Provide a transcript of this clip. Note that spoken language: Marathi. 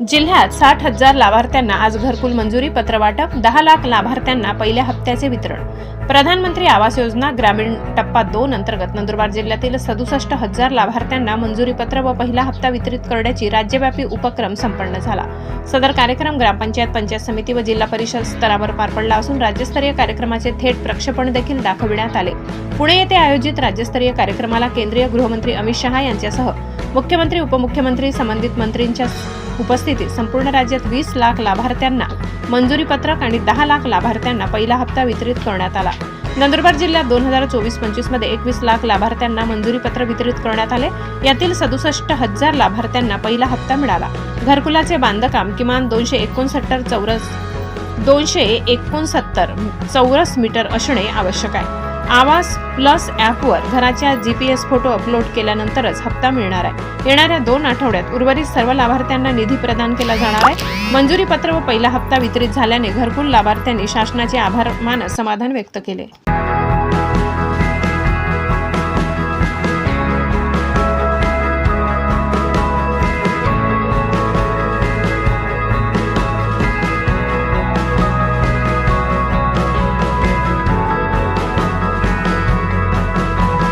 जिल्ह्यात साठ हजार लाभार्थ्यांना आज घरकुल मंजुरी पत्र वाटप दहा लाख लाभार्थ्यांना पहिल्या हप्त्याचे वितरण. प्रधानमंत्री आवास योजना ग्रामीण टप्पा दोन अंतर्गत नंदुरबार जिल्ह्यातील सदुसष्ट हजार लाभार्थ्यांना मंजुरीपत्र व पहिला हप्ता वितरित करण्याची राज्यव्यापी उपक्रम संपन्न झाला. सदर कार्यक्रम ग्रामपंचायत पंचायत समिती व जिल्हा परिषद स्तरावर पार पडला असून राज्यस्तरीय कार्यक्रमाचे थेट प्रक्षेपण देखील दाखविण्यात आले. पुणे येथे आयोजित राज्यस्तरीय कार्यक्रमाला केंद्रीय गृहमंत्री अमित शहा यांच्यासह मुख्यमंत्री उपमुख्यमंत्री संबंधित मंत्रींच्या उपस्थितीत संपूर्ण राज्यात वीस लाख लाभार्थ्यांना मंजुरी पत्रक आणि दहा लाख लाभार्थ्यांना पहिला हप्ता वितरित करण्यात आला. नंदुरबार जिल्ह्यात दोन हजार चोवीस पंचवीसमध्ये एकवीस लाख लाभार्थ्यांना मंजुरी पत्र वितरित करण्यात आले. यातील सदुसष्ट हजार लाभार्थ्यांना पहिला हप्ता मिळाला. घरकुलाचे बांधकाम किमान दोनशे एकोणसत्तर चौरस दोनशे एकोणसत्तर चौरस मीटर असणे आवश्यक आहे. आवास प्लस ॲपवर घराच्या G P S photo upload केल्यानंतरच हप्ता मिळणार आहे. येणाऱ्या दोन आठवड्यात उर्वरित सर्व लाभार्थ्यांना निधी प्रदान केला जाणार आहे. मंजुरी पत्र व पहिला हप्ता वितरित झाल्याने घरकुल लाभार्थ्यांनी शासनाचे आभार मानत समाधान व्यक्त केले.